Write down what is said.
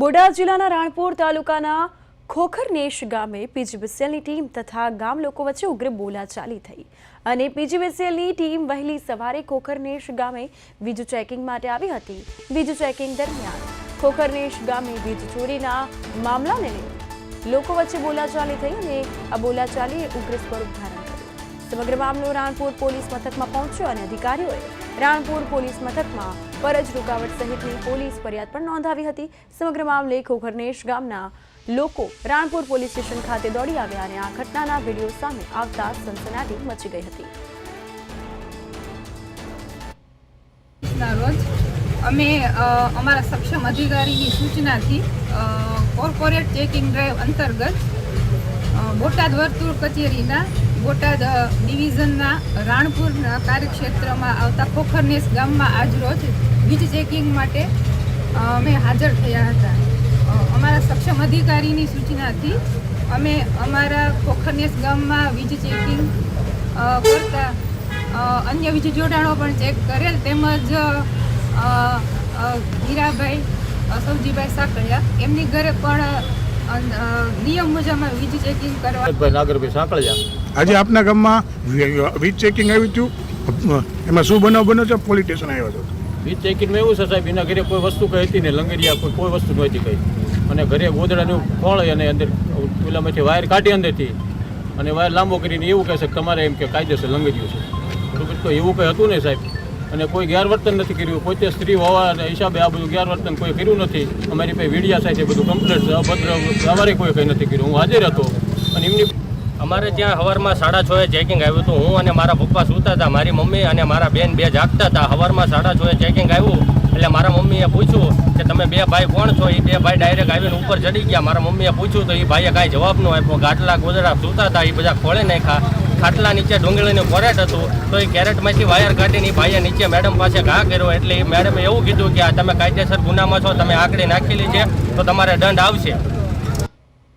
બોટાદ જિલ્લાના રાણપુર તાલુકાના ખોખરનેશ ગામે પીજીબીસીએલની ટીમ તથા ગામ લોકો વચ્ચે ઉગ્ર બોલાચાલી થઈ. અને પીજીબીસીએલની ટીમ વહેલી સવારે ખોખરનેશ ગામે વીજ ચેકિંગ માટે આવી હતી. વીજ ચેકિંગ દરમિયાન ખોખરનેશ ગામે વીજ ચોરીના મામલાને લોકો વચ્ચે બોલાચાલી થઈ અને આ બોલાચાલીએ ઉગ્ર સ્વરૂપ ધારણ કર્યું. સમગ્ર મામલો રાણપુર પોલીસ મથકમાં પહોંચ્યો અને અધિકારીઓએ રાણપુર પોલીસ મથકમાં ફરજ રૂકાવટ સહિતની પોલીસ ફરિયાદ પણ નોંધાવી હતી. સમગ્ર મામલે ખોખરનેશ ગામના લોકો રાણપુર પોલીસ સ્ટેશન ખાતે દોડી આવ્યા અને આ ઘટનાના વીડિયો સામે આવતા સનસનાટી મચી ગઈ હતી. રોજ અમે અમારા સક્ષમ અધિકારીની સૂચનાથી કોર્પોરેટ ચેકિંગ ડ્રાઈવ અંતર્ગત બોટાદ વર્તુળ કચેરીના બોટાદ ડિવિઝનના રાણપુરના કાર્યક્ષેત્રમાં આવતા ખોખરનેસ ગામમાં આજરોજ વીજ ચેકિંગ માટે અમે હાજર થયા હતા. અમારા સક્ષમ અધિકારીની સૂચનાથી અમે અમારા ખોખરનેસ ગામમાં વીજ ચેકિંગ કરતા અન્ય વીજ જોડાણો પણ ચેક કરેલ તેમજ હીરાભાઈ સૌજીભાઈ સાકળિયા એમની ઘરે પણ નિયમ મુજબ વીજ ચેકિંગ કરવા ભાઈ નાગરભાઈ સાંકળિયા આજે આપના ગામમાં વીજ ચેકિંગ આવ્યું હતું એમાં શું બનાવ બન્યો છે? પોલીસ સ્ટેશન આવ્યો હતો વીજ ચેકિંગમાં એવું છે સાહેબ એના ઘરે કોઈ વસ્તુ કઈ હતી ને લંગરિયા કોઈ કોઈ વસ્તુ નહોતી કઈ. અને ઘરે ગોદડાનું ફળ અને અંદર પેલામાંથી વાયર કાઢી અંદરથી. અને વાયર લાંબો કરીને એવું કહે છે કે તમારે એમ કે કાયદેસર લંગર્યું છે. બરોબર તો એવું કંઈ હતું નહીં સાહેબ? અને કોઈ ગેરવર્તન નથી કર્યું. પોતે સ્ત્રી હોવાના હિસાબે આ બધું ગેરવર્તન કોઈ કર્યું નથી. અમારી પાસે વીડિયા સાથે બધું કમ્પ્લેટ છે, અભદ્ર અમારે કોઈ કંઈ નથી કર્યું. હું હાજર હતો. અને એમની અમારે ત્યાં સવારમાં સાડા છ એ ચેકિંગ આવ્યું હતું. હું અને મારા પપ્પા સૂતા હતા. મારી મમ્મી અને મારા બેન બે જાગતા હતા. સવારમાં સાડા છ એ ચેકિંગ આવ્યું. એટલે મારા મમ્મીએ પૂછ્યું કે તમે બે ભાઈ કોણ છો? એ બે ભાઈ ડાયરેક્ટ આવીને ઉપર ચડી ગયા. મારા મમ્મીએ પૂછ્યું તો એ ભાઈએ કાંઈ જવાબ ન આપ્યો. ગાટલા ગોદડા સૂતા હતા. એ બધા ખોળે નાખ્યા. ખાટલા નીચે ડુંગળીનું કેરેટ હતું, તો એ કેરેટમાંથી વાયર કાઢીને ભાઈએ નીચે મેડમ પાસે ઘા કર્યો. એટલે એ મેડમે એવું કીધું કે તમે કાયદેસર ગુનામાં છો, તમે આંકડી નાખેલી છે, તો તમારે દંડ આવશે.